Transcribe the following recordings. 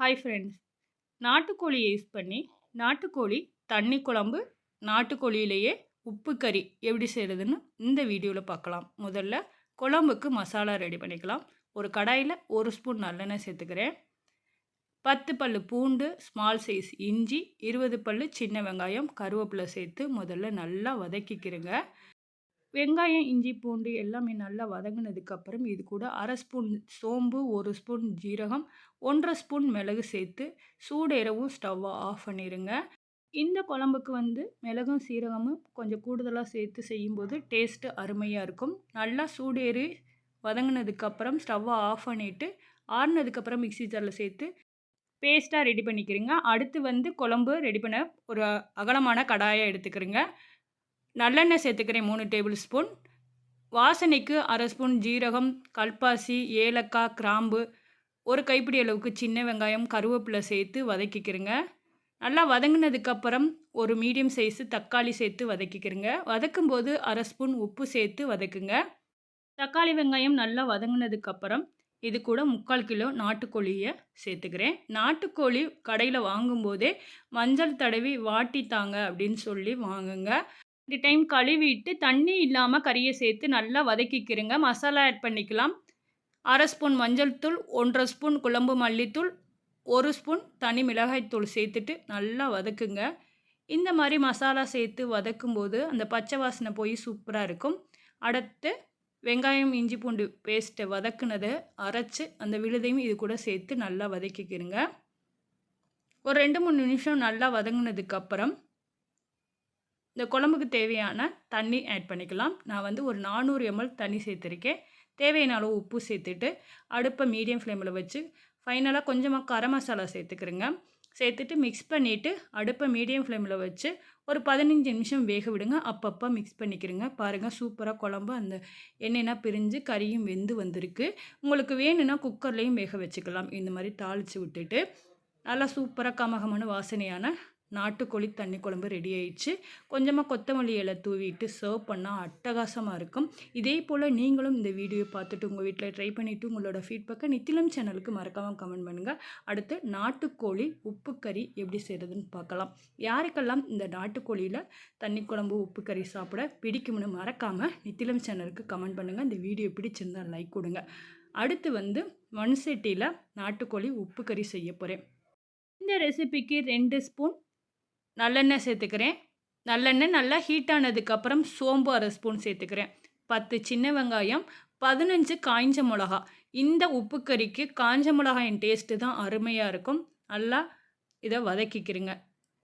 Hi friends நாட்டுக்கோழியை use பண்ணி நாட்டுக்கோழி தண்ணி குழம்பு நாட்டுக்கோழியிலேயே உப்பு கறி எப்படி செய்கிறதுன்னு இந்த வீடியோவில் பார்க்கலாம். முதல்ல குழம்புக்கு மசாலா ரெடி பண்ணிக்கலாம். ஒரு கடாயில் ஒரு ஸ்பூன் நல்லெண்ணெய் சேர்த்துக்கிறேன். பத்து பல் பூண்டு ஸ்மால் சைஸ் இஞ்சி இருபது பல் சின்ன வெங்காயம் கருவேப்பிலை சேர்த்து முதல்ல நல்லா வதக்கிக்கிறேங்க. வெங்காயம் இஞ்சி பூண்டு எல்லாமே நல்லா வதங்கினதுக்கப்புறம் இது கூட அரை ஸ்பூன் சோம்பு ஒரு ஸ்பூன் ஜீரகம் ஒன்றரை ஸ்பூன் மிளகு சேர்த்து சூடேறவும் ஸ்டவ்வை ஆஃப் பண்ணிடுங்க இந்த குழம்புக்கு வந்து மிளகும் சீரகமும் கொஞ்சம் கூடுதலாக சேர்த்து செய்யும்போது டேஸ்ட்டு அருமையாக இருக்கும். நல்லா சூடேறி வதங்கினதுக்கப்புறம் ஸ்டவ்வை ஆஃப் பண்ணிவிட்டு ஆறுனதுக்கப்புறம் மிக்சி ஜாரில் சேர்த்து பேஸ்ட்டாக ரெடி பண்ணிக்கிறீங்க. அடுத்து வந்து குழம்பு ரெடி பண்ண ஒரு அகலமான கடாயை எடுத்துக்கிறீங்க. நல்லெண்ணெய் சேர்த்துக்கிறேன் மூணு டேபிள் ஸ்பூன் வாசனைக்கு அரை ஸ்பூன் ஜீரகம் கல்பாசி ஏலக்காய் கிராம்பு ஒரு கைப்பிடி அளவுக்கு சின்ன வெங்காயம் கருவேப்பிலை சேர்த்து வதக்கிக்கிறேங்க. நல்லா வதங்கினதுக்கப்புறம் ஒரு மீடியம் சைஸு தக்காளி சேர்த்து வதக்கிக்கிறேங்க. வதக்கும்போது அரை ஸ்பூன் உப்பு சேர்த்து வதக்குங்க. தக்காளி வெங்காயம் நல்லா வதங்கினதுக்கப்புறம் இது கூட முக்கால் கிலோ நாட்டுக்கோழியை சேர்த்துக்கிறேன். நாட்டுக்கோழி கடையில் வாங்கும்போதே மஞ்சள் தடவி வாட்டித்தாங்க அப்படின்னு சொல்லி வாங்குங்க. ரெண்டு டைம் கழுவிட்டு தண்ணி இல்லாமல் கறியை சேர்த்து நல்லா வதக்கிக்கிறங்க. மசாலா ஆட் பண்ணிக்கலாம். அரை ஸ்பூன் மஞ்சள் தூள் ஒன்றரை ஸ்பூன் குழம்பு மல்லித்தூள் ஒரு ஸ்பூன் தனி மிளகாய்த்தூள் சேர்த்துட்டு நல்லா வதக்குங்க. இந்த மாதிரி மசாலா சேர்த்து வதக்கும்போது அந்த பச்சை வாசனை போய் சூப்பராக இருக்கும். அடுத்து வெங்காயம் இஞ்சி பூண்டு பேஸ்ட்டை வதக்குனதை அரைச்சி அந்த விழுதையும் இது கூட சேர்த்து நல்லா வதக்கிக்கிறங்க. ஒரு ரெண்டு மூணு நிமிஷம் நல்லா வதங்கினதுக்கப்புறம் இந்த குழம்புக்கு தேவையான தண்ணி ஆட் பண்ணிக்கலாம். நான் வந்து ஒரு நானூறு எம்எல் தண்ணி சேர்த்துருக்கேன். தேவையான அளவு உப்பு சேர்த்துட்டு அடுப்பை மீடியம் ஃப்ளேமில் வச்சு ஃபைனலாக கொஞ்சமாக கரம் மசாலா சேர்த்துக்கிறேங்க. சேர்த்துட்டு மிக்ஸ் பண்ணிவிட்டு அடுப்பை மீடியம் ஃப்ளேமில் வச்சு ஒரு பதினஞ்சு நிமிஷம் வேக விடுங்க. அப்பப்போ மிக்ஸ் பண்ணிக்கிறேங்க. பாருங்கள் சூப்பராக குழம்பு அந்த எண்ணெய்னா பிரிஞ்சு கறியும் வெந்து வந்திருக்கு. உங்களுக்கு வேணும்னா குக்கர்லேயும் வேக வச்சுக்கலாம். இந்த மாதிரி தாளித்து விட்டுட்டு நல்லா சூப்பராக கமகமான வாசனையான நாட்டுக்கோழி தண்ணி குழம்பு ரெடி ஆயிடுச்சு. கொஞ்சமாக கொத்தமல்லி இலை தூவிட்டு சர்வ் பண்ணால் அட்டகாசமாக இருக்கும். இதே போல் நீங்களும் இந்த வீடியோ பார்த்துட்டு உங்கள் வீட்டில் ட்ரை பண்ணிவிட்டு உங்களோட ஃபீட்பேக்கை நித்திலம் சேனலுக்கு மறக்காமல் கமெண்ட் பண்ணுங்கள் அடுத்து நாட்டுக்கோழி உப்பு கறி எப்படி செய்கிறதுன்னு பார்க்கலாம். யாருக்கெல்லாம் இந்த நாட்டுக்கோழியில் தண்ணி குழம்பு உப்பு கறி சாப்பிட பிடிக்கும்னு மறக்காமல் நித்திலம் சேனலுக்கு கமெண்ட் பண்ணுங்கள் இந்த வீடியோ பிடிச்சிருந்தால் லைக் கொடுங்க. அடுத்து வந்து மண் சட்டியில் நாட்டுக்கோழி உப்பு கறி செய்ய போகிறேன் இந்த ரெசிபிக்கு ரெண்டு ஸ்பூன் நல்லெண்ணெய் சேர்த்துக்கிறேன். நல்லெண்ணெய் நல்லா ஹீட் ஆனதுக்கப்புறம் சோம்பு அரை ஸ்பூன் சேர்த்துக்கிறேன். பத்து சின்ன வெங்காயம் பதினஞ்சு காய்ஞ்ச மிளகா. இந்த உப்பு கறிக்கு காஞ்ச மிளகாயின் டேஸ்ட்டு தான் அருமையாக இருக்கும். நல்லா இதை வதக்கிக்கிறேங்க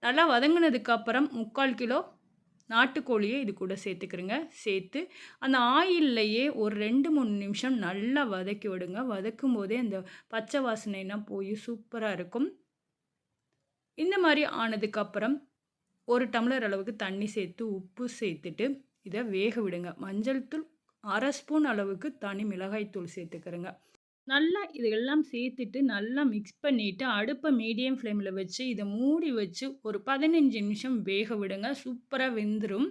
நல்லா வதங்கினதுக்கப்புறம் முக்கால் கிலோ நாட்டுக்கோழியை இது கூட சேர்த்துக்கிறேங்க சேர்த்து அந்த ஆயில்லையே ஒரு ரெண்டு மூணு நிமிஷம் நல்லா வதக்கி விடுங்க. வதக்கும் போதே அந்த பச்சை வாசனைனா போய் சூப்பராக இருக்கும். இந்த மாதிரி ஆனதுக்கப்புறம் ஒரு டம்ளர் அளவுக்கு தண்ணி சேர்த்து உப்பு சேர்த்துட்டு இதை வேக விடுங்க. மஞ்சள் தூள் அரை ஸ்பூன் அளவுக்கு தனி மிளகாய் தூள் சேர்த்துக்கிறேங்க. நல்லா இதெல்லாம் சேர்த்துட்டு நல்லா மிக்ஸ் பண்ணிவிட்டு அடுப்பை மீடியம் ஃப்ளேமில் வச்சு இதை மூடி வச்சு ஒரு பதினஞ்சு நிமிஷம் வேக விடுங்க. சூப்பராக வெந்துடும்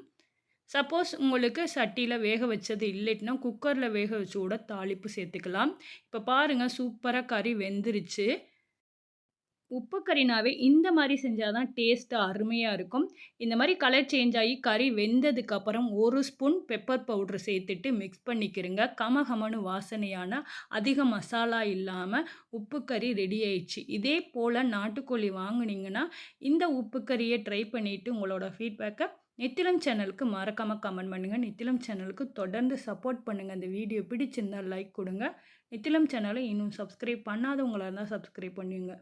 சப்போஸ் உங்களுக்கு சட்டியில் வேக வச்சது இல்லைட்டுனா குக்கரில் வேக வச்சு கூட தாளிப்பு சேர்த்துக்கலாம். இப்போ பாருங்கள் சூப்பராக கறி வெந்துருச்சு. உப்பு கறினாவே இந்த மாதிரி செஞ்சால் தான் டேஸ்ட்டு அருமையாக இருக்கும். இந்த மாதிரி கலர் சேஞ்ச் ஆகி கறி வெந்ததுக்கப்புறம் ஒரு ஸ்பூன் பெப்பர் பவுட்ரு சேர்த்துட்டு மிக்ஸ் பண்ணிக்கிறங்க. கமகமனு வாசனையான அதிக மசாலா இல்லாமல் உப்பு கறி ரெடி ஆயிடுச்சு. இதே போல் நாட்டுக்கோழி வாங்கினீங்கன்னா இந்த உப்பு கறியை ட்ரை பண்ணிவிட்டு உங்களோட ஃபீட்பேக்கை நித்திலம் சேனலுக்கு மறக்காமல் கமெண்ட் பண்ணுங்கள் நித்திலம் சேனலுக்கு தொடர்ந்து சப்போர்ட் பண்ணுங்கள் இந்த வீடியோ பிடிச்சிருந்தால் லைக் கொடுங்க. நித்திலம் சேனலை இன்னும் சப்ஸ்கிரைப் பண்ணாதவங்களாக இருந்தால் சப்ஸ்கிரைப் பண்ணுங்கள்